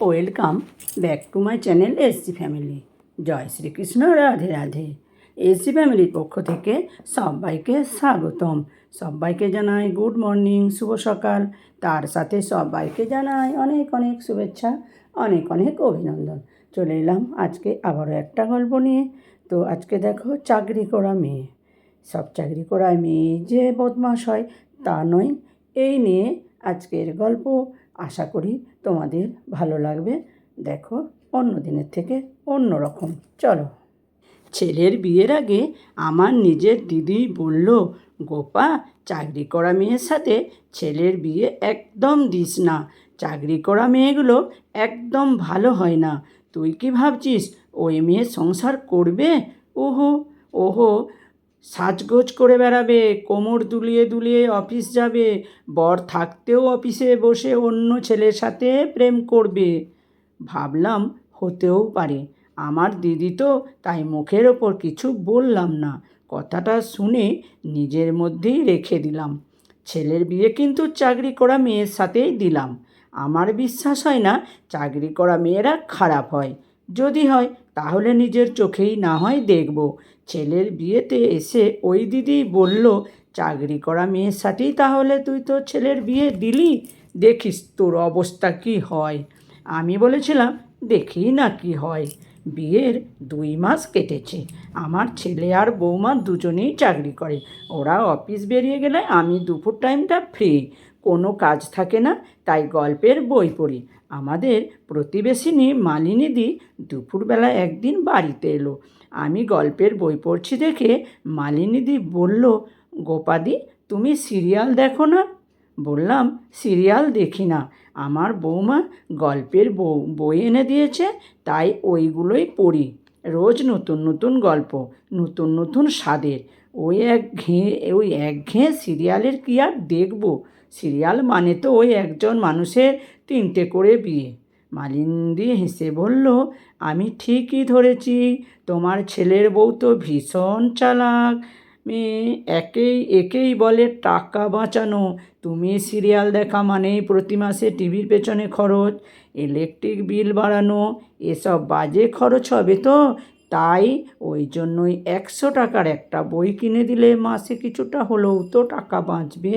Welcome back to my channel SC family. Joy Shrikrishna, Radhe Radhe. SC ফ্যামিলির পক্ষ থেকে সবাইকে স্বাগতম। সবাইকে জানাই গুড মর্নিং, শুভ সকাল। তার সাথে সবাইকে জানাই অনেক অনেক শুভেচ্ছা, অনেক অনেক অভিনন্দন। চলে এলাম আজকে আবারও একটা গল্প নিয়ে। তো আজকে দেখো চাকরি করা মেয়ে। সব চাকরি করা মেয়ে যে বদমাস হয় তা নয়। এই নিয়ে আজকের গল্প। আশা করি তোমাদের ভালো লাগবে। দেখো, অন্য দিনের থেকে অন্য রকম। চলো। ছেলের বিয়ের আগে আমার নিজের দিদি বলল, গোপা, চাকরি করা মেয়ের সাথে ছেলের বিয়ে একদম দিস না। চাকরি করা মেয়েগুলো একদম ভালো হয় না। তুই কি ভাবছিস, ওই মেয়ে সংসার করবে? ওহো ওহো সাজগোজ করে বেড়াবে, কোমর দুলিয়ে দুলিয়ে অফিস যাবে, বর থাকতেও অফিসে বসে অন্য ছেলের সাথে প্রেম করবে। ভাবলাম হতেও পারে। আমার দিদি তো তাই মুখের ওপর কিছু বললাম না। কথাটা শুনে নিজের মধ্যেই রেখে দিলাম। ছেলের বিয়ে কিন্তু চাকরি করা মেয়ের সাথেই দিলাম। আমার বিশ্বাস হয় না চাকরি করা মেয়েরা খারাপ হয়। যদি হয়, তাহলে নিজের চোখেই না হয় দেখব। ছেলের বিয়েতে এসে ওই দিদি বলল, চাকরি করা মেয়ের সাথেই তাহলে তুই তো ছেলের বিয়ে দিলি। দেখিস তোর অবস্থা কি হয়। আমি বলেছিলাম, দেখি না কি হয়। বিয়ের দুই মাস কেটেছে। আমার ছেলে আর বৌমা দুজনেই চাকরি করে। ওরা অফিস বেরিয়ে গেলে আমি দুপুর টাইমটা ফ্রি। কোনো কাজ থাকে না, তাই গল্পের বই পড়ি। আমাদের প্রতিবেশিনী মালিনীদি দুপুরবেলা একদিন বাড়িতে এলো। আমি গল্পের বই পড়ছি দেখে মালিনীদি বলল, গোপাদি, তুমি সিরিয়াল দেখো না? বললাম, সিরিয়াল দেখি না। আমার বৌমা গল্পের বউ, বই এনে দিয়েছে, তাই ওইগুলোই পড়ি। রোজ নতুন নতুন গল্প, নতুন নতুন স্বাদের। ওই এক ঘেঁ, ওই এক ঘেঁ সিরিয়ালের কি আর দেখব? সিরিয়াল মানে তো ওই একজন মানুষের তিনটে করে বিয়ে। মালিন্দি হেসে বলল, আমি ঠিকই ধরেছি, তোমার ছেলের বউ তো ভীষণ চালাক। মেয়ে একেই একেই বলে টাকা বাঁচানো। তুমি সিরিয়াল দেখা মানেই প্রতি মাসে টিভির পেছনে খরচ, ইলেকট্রিক বিল বাড়ানো, এসব বাজে খরচ হবে তো? তাই ওই জন্যই একশো টাকার একটা বই কিনে দিলে মাসে কিছুটা হলেও তো টাকা বাঁচবে।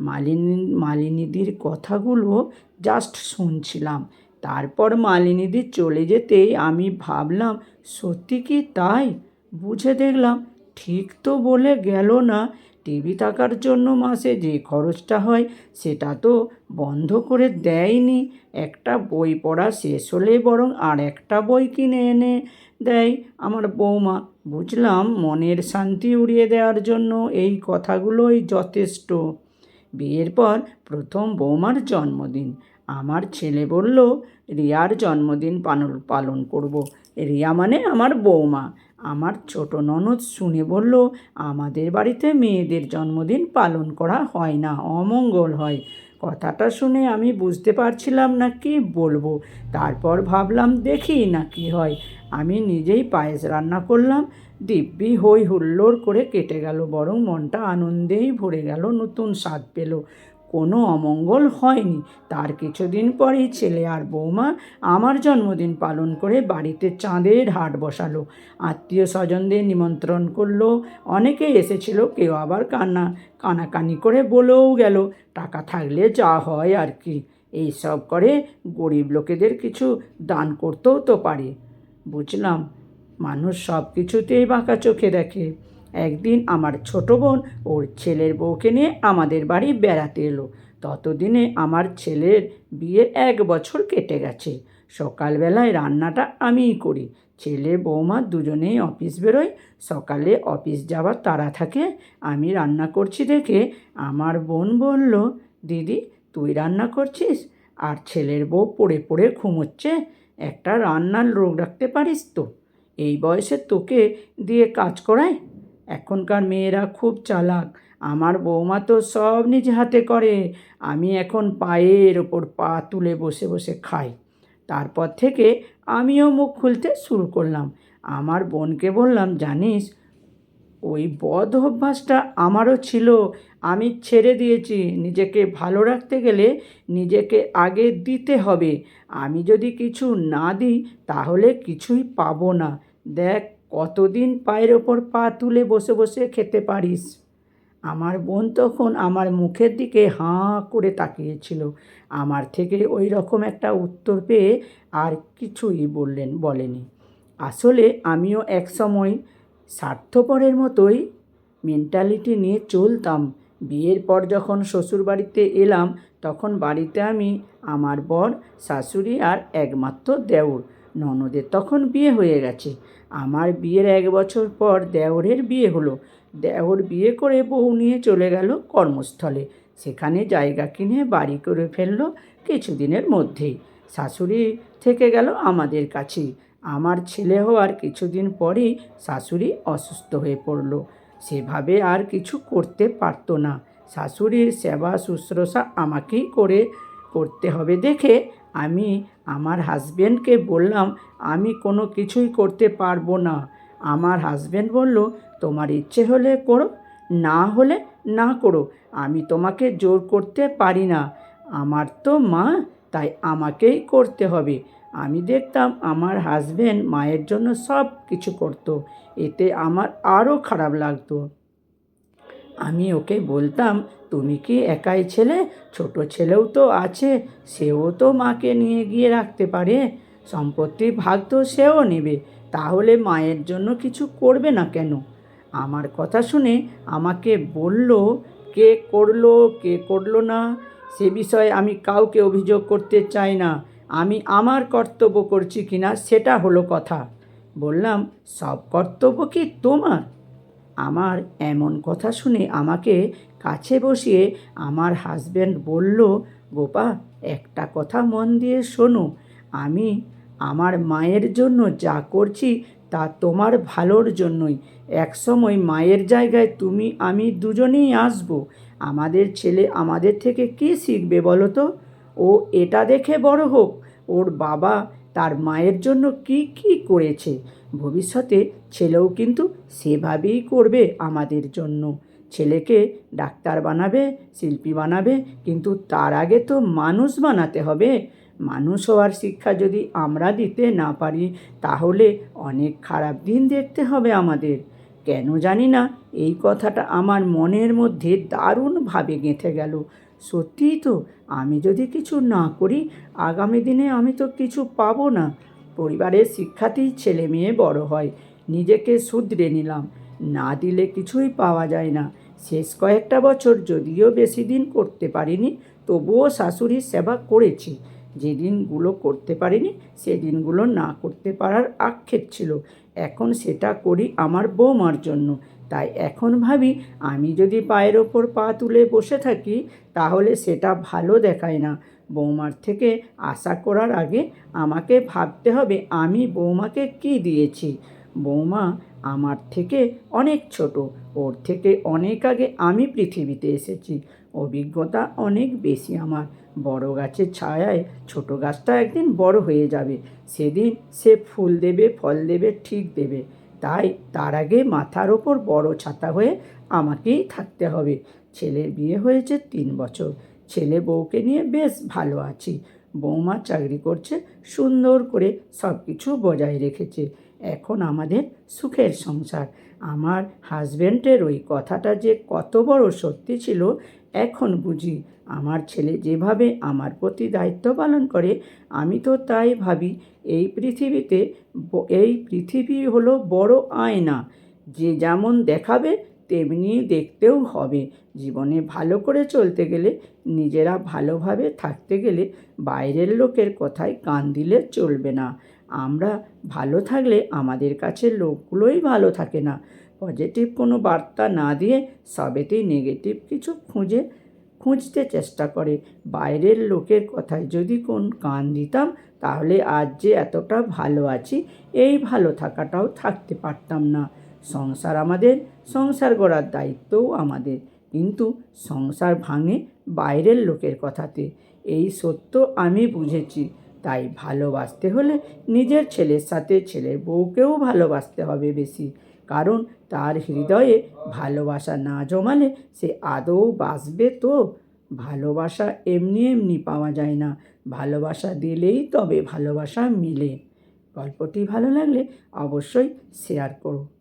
মালিনী, মালিনীদির কথাগুলো জাস্ট শুনছিলাম। তারপর মালিনীদি চলে যেতেই আমি ভাবলাম, সত্যি কি তাই? বুঝে দেখলাম, ঠিক তো বলে গেল না। টিভি থাকার জন্য মাসে যে খরচটা হয়, সেটা তো বন্ধ করে দেয়নি। একটা বই পড়া শেষ হলে বরং আর একটা বই কিনে এনে দেয় আমার বৌমা। বুঝলাম, মনের শান্তি উড়িয়ে দেওয়ার জন্য এই কথাগুলোই যথেষ্ট। বিয়ের পর প্রথম বৌমার জন্মদিন। আমার ছেলে বলল, রিয়ার জন্মদিন পালন পালন করব। রিয়া মানে আমার বৌমা। আমার ছোট ননদ শুনে বলল, আমাদের বাড়িতে মেয়েদের জন্মদিন পালন করা হয় না, অমঙ্গল হয়। কথাটা শুনে আমি বুঝতে পারছিলাম না কি বলব। তারপর ভাবলাম, দেখি না কি হয়। আমি নিজেই পায়েস রান্না করলাম, দিব্যি হই হুল্লোড় করে কেটে গেল, বরং মনটা আনন্দেই ভরে গেল, নতুন স্বাদ পেল। কোনো অমঙ্গল হয়নি। তার কিছুদিন পরেই ছেলে আর বৌমা আমার জন্মদিন পালন করে বাড়িতে চাঁদের হাট বসালো। আত্মীয় স্বজনদের নিমন্ত্রণ করল। অনেকেই এসেছিল, কেউ আবার কান্না, কানাকানি করে বলেও গেল, টাকা থাকলে যা হয় আর কি। এইসব করে গরিব লোকেদের কিছু দান করতেও তো পারে। বুঝলাম, মানুষ সব কিছুতেই বাঁকা চোখে দেখে। একদিন আমার ছোট বোন ওর ছেলের বউকে নিয়ে আমাদের বাড়ি বেড়াতে এলো। ততদিনে আমার ছেলের বিয়ের এক বছর কেটে গেছে। সকালবেলায় রান্নাটা আমিই করি। ছেলে, বৌমা দুজনেই অফিস বেরোয়। সকালে অফিস যাওয়ার তাড়া থাকে। আমি রান্না করছি দেখে আমার বোন বলল, দিদি, তুই রান্না করছিস? আর ছেলের বউ পড়ে পড়ে ঘুমোচ্ছে। একটা রান্নার রোগ রাখতে পারিস তো? এই বয়সে তোকে দিয়ে কাজ করায়? এখনকার মেয়েরা খুব চালাক। আমার বৌমা তো সব নিজ হাতে করে। আমি এখন পায়ের ওপর পা তুলে বসে বসে খাই। তারপর থেকে আমিও মুখ খুলতে শুরু করলাম। আমার বোনকে বললাম, জানিস, ওই বদ অভ্যাসটা আমারও ছিল। আমি ছেড়ে দিয়েছি। নিজেকে ভালো রাখতে গেলে নিজেকে আগে দিতে হবে। আমি যদি কিছু না দিই, তাহলে কিছুই পাবো না। দেখ কতদিন পায়ের ওপর পা তুলে বসে বসে খেতে পারিস? আমার বোন তখন আমার মুখের দিকে হাঁ করে তাকিয়েছিল। আমার থেকে ওই রকম একটা উত্তর পেয়ে আর কিছুই বললেন, বলেনি। আসলে আমিও এক সময় স্বার্থপরের মতোই মেন্টালিটি নিয়ে চলতাম। বিয়ের পর যখন শ্বশুরবাড়িতে এলাম, তখন বাড়িতে আমি, আমার বর, শাশুড়ি আর একমাত্র দেওর ননদের তখন বিয়ে হয়ে গেছে। আমার বিয়ের এক বছর পর দেওরের বিয়ে হলো। দেওর বিয়ে করে বউ নিয়ে চলে গেল কর্মস্থলে। সেখানে জায়গা কিনে বাড়ি করে ফেলল কিছুদিনের মধ্যেই। শাশুড়ি থেকে গেল আমাদের কাছেই আমার ছেলে হওয়ার কিছুদিন পরেই শাশুড়ি অসুস্থ হয়ে পড়ল। সেভাবে আর কিছু করতে পারতো না। শাশুড়ির সেবা শুশ্রূষা আমাকেই করে, করতে হবে দেখে আমি আমার হাজব্যান্ডকে বললাম, আমি কোনো কিছুই করতে পারব না। আমার হাজব্যান্ড বলল, তোমার ইচ্ছে হলে করো, না হলে না করো, আমি তোমাকে জোর করতে পারি না। আমার তো মা, তাই আমাকেই করতে হবে। আমি দেখতাম আমার হাজব্যান্ড মায়ের জন্য সব কিছু করতো, এতে আমার আরও খারাপ লাগতো। আমি ওকে বলতাম তুমি কি একাই ছেলে? ছোট ছেলেও তো আছে, সেও তো মাকে নিয়ে গিয়ে রাখতে পারে। সম্পত্তির ভাগ তো সেও নেবে, তাহলে মায়ের জন্য কিছু করবে না কেন? আমার কথা শুনে আমাকে বলল, কে করল কে করল না? সে বিষয়ে আমি কাউকে অভিযোগ করতে চাই না। আমি আমার কর্তব্য করছি কিনা সেটা হলো কথা। বললাম, সব কর্তব্য কি তোমার? আমার এমন কথা শুনে আমাকে কাছে বসিয়ে আমার হাজব্যান্ড বলল, গোপা, একটা কথা মন দিয়ে শোনো। আমি আমার মায়ের জন্য যা করছি তা তোমার ভালোর জন্যই। একসময় মায়ের জায়গায় তুমি, আমি দুজনেই আসব। আমাদের ছেলে আমাদের থেকে কী শিখবে বলো তো? ও এটা দেখে বড় হোক। ওর বাবা তার মায়ের জন্য কি কি করেছে? ভবিষ্যতে ছেলেও কিন্তু সেভাবেই করবে আমাদের জন্য। ছেলেকে ডাক্তার বানাবে, শিল্পী বানাবে, কিন্তু তার আগে তো মানুষ বানাতে হবে। মানুষ হওয়ার শিক্ষা যদি আমরা দিতে না পারি, তাহলে অনেক খারাপ দিন দেখতে হবে আমাদের। কেন জানি না, এই কথাটা আমার মনের মধ্যে দারুণভাবে গেঁথে গেল। সত্যিই তো, আমি যদি কিছু না করি, আগামী দিনে আমি তো কিছু পাবো না। পরিবারের শিক্ষাতেই ছেলে মেয়ে বড় হয়। নিজেকে শুধরে নিলাম। না দিলে কিছুই পাওয়া যায় না। শেষ কয়েকটা বছর যদিও বেশি দিন করতে পারিনি, তবুও শাশুড়ির সেবা করেছি। যে দিনগুলো করতে পারিনি সেদিনগুলো না করতে পারার আক্ষেপ ছিল। এখন সেটা করি আমার বৌমার জন্য। তাই এখন ভাবি, আমি যদি পায়ের ওপর পা তুলে বসে থাকি, তাহলে সেটা ভালো দেখায় না। বৌমার থেকে আশা করার আগে আমাকে ভাবতে হবে আমি বৌমাকে কি দিয়েছি। বৌমা আমার থেকে অনেক ছোট, ওর থেকে অনেক আগে আমি পৃথিবীতে এসেছি। অভিজ্ঞতা অনেক বেশি আমার। বড় গাছের ছায়ায় ছোট গাছটা একদিন বড় হয়ে যাবে। সেদিন সে ফুল দেবে, ফল দেবে, ঠিক দেবে। তাই তার আগে মাথার ওপর বড় ছাতা হয়ে আমাকেই থাকতে হবে। ছেলের বিয়ে হয়েছে তিন বছর। ছেলে বউকে নিয়ে বেশ ভালো আছি। বৌমা চাকরি করছে, সুন্দর করে সব কিছু বজায় রেখেছে। এখন আমাদের সুখের সংসার। আমার হাজব্যান্ডের ওই কথাটা যে কত বড় সত্যি ছিল, এখন বুঝি। আমার ছেলে যেভাবে আমার প্রতি দায়িত্ব পালন করে, আমি তো তাই ভাবি, এই পৃথিবীতে এই পৃথিবী হলো বড় আয়না। যে যেমন দেখাবে, তেমনি দেখতেও হবে। জীবনে ভালো করে চলতে গেলে, নিজেরা ভালোভাবে থাকতে গেলে, বাইরের লোকের কথায় কান দিলে চলবে না। আমরা ভালো থাকলে আমাদের কাছে লোকগুলোই ভালো থাকে না। পজিটিভ কোনো বার্তা না দিয়ে সবেতেই নেগেটিভ কিছু খুঁজে, খুঁজতে চেষ্টা করে। বাইরের লোকের কথায় যদি কোন কান দিতাম, তাহলে আজ যে এতটা ভালো আছি, এই ভালো থাকাটাও থাকতে পারতাম না। সংসার আমাদের, সংসার গড়ার দায়িত্বও আমাদের। কিন্তু সংসার ভাঙে বাইরের লোকের কথাতে। এই সত্য আমি বুঝেছি। তাই ভালোবাসতে হলে নিজের ছেলের সাথে ছেলের বউকেও ভালোবাসতে হবে বেশি। কারণ তার হৃদয়ে ভালোবাসা না জমালে সে আদৌ বাঁচবে তো? ভালোবাসা এমনি এমনি পাওয়া যায় না। ভালোবাসা দিলেই তবে ভালোবাসা মিলে। গল্পটি ভালো লাগলে অবশ্যই শেয়ার করো।